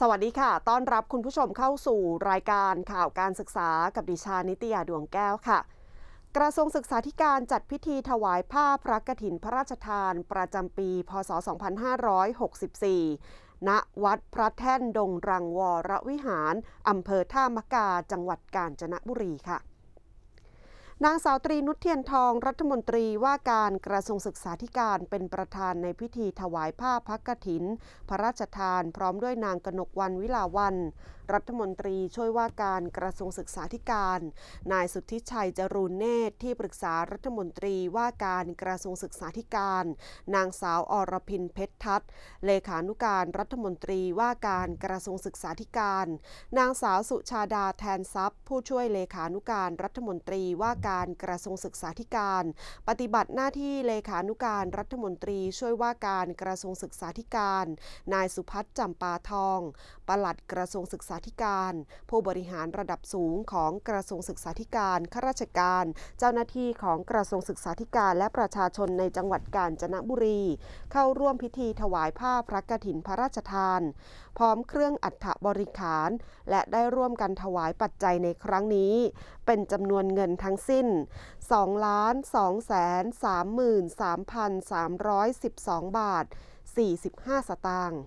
สวัสดีค่ะ ต้อนรับคุณผู้ชมเข้าสู่รายการข่าวการศึกษากับดิชานนิตยาดวงแก้วค่ะ กระทรวงศึกษาธิการจัดพิธีถวายผ้าพระกฐินพระราชทาน ประจำปี พศ 2564 ณ วัดพระแท่นดงรังวรวิหาร อำเภอท่ามกา จังหวัดกาญจนบุรีค่ะ นางสาวตรีนุชเทียนทองรัฐมนตรีว่าการกระทรวงศึกษาธิการเป็นประธานในพิธีถวายผ้าพักกฐิน พระราชทานพร้อมด้วยนางกนกวันวิลาวัน รัฐมนตรีช่วยว่าการกระทรวงศึกษาธิการ นายสุทธิชัยจรูนเนตรที่ปรึกษารัฐมนตรีว่าการกระทรวงศึกษาธิการ นางสาวอรพินเพชรทัศน์เลขานุการรัฐมนตรีว่าการกระทรวงศึกษาธิการ นางสาวสุชาดาแทนทรัพย์ ผู้ช่วยเลขานุการรัฐมนตรีว่าการกระทรวงศึกษาธิการ ปฏิบัติหน้าที่เลขานุการรัฐมนตรีช่วยว่าการกระทรวงศึกษาธิการ นายสุพัฒน์จำปาทอง ปลัดกระทรวงศึกษาธิการ ผู้บริหารระดับสูงของกระทรวงศึกษาธิการข้าราชการ เจ้าหน้าที่ของกระทรวงศึกษาธิการ และประชาชนในจังหวัดกาญจนบุรี เข้าร่วมพิธีถวายผ้าพระกฐินพระราชทาน พร้อมเครื่องอัฐบริขาร และได้ร่วมกันถวายปัจจัยในครั้งนี้ เป็นจำนวนเงินทั้งสิ้น2 ล้าน2แสน33,312 บาท 45 สตางค์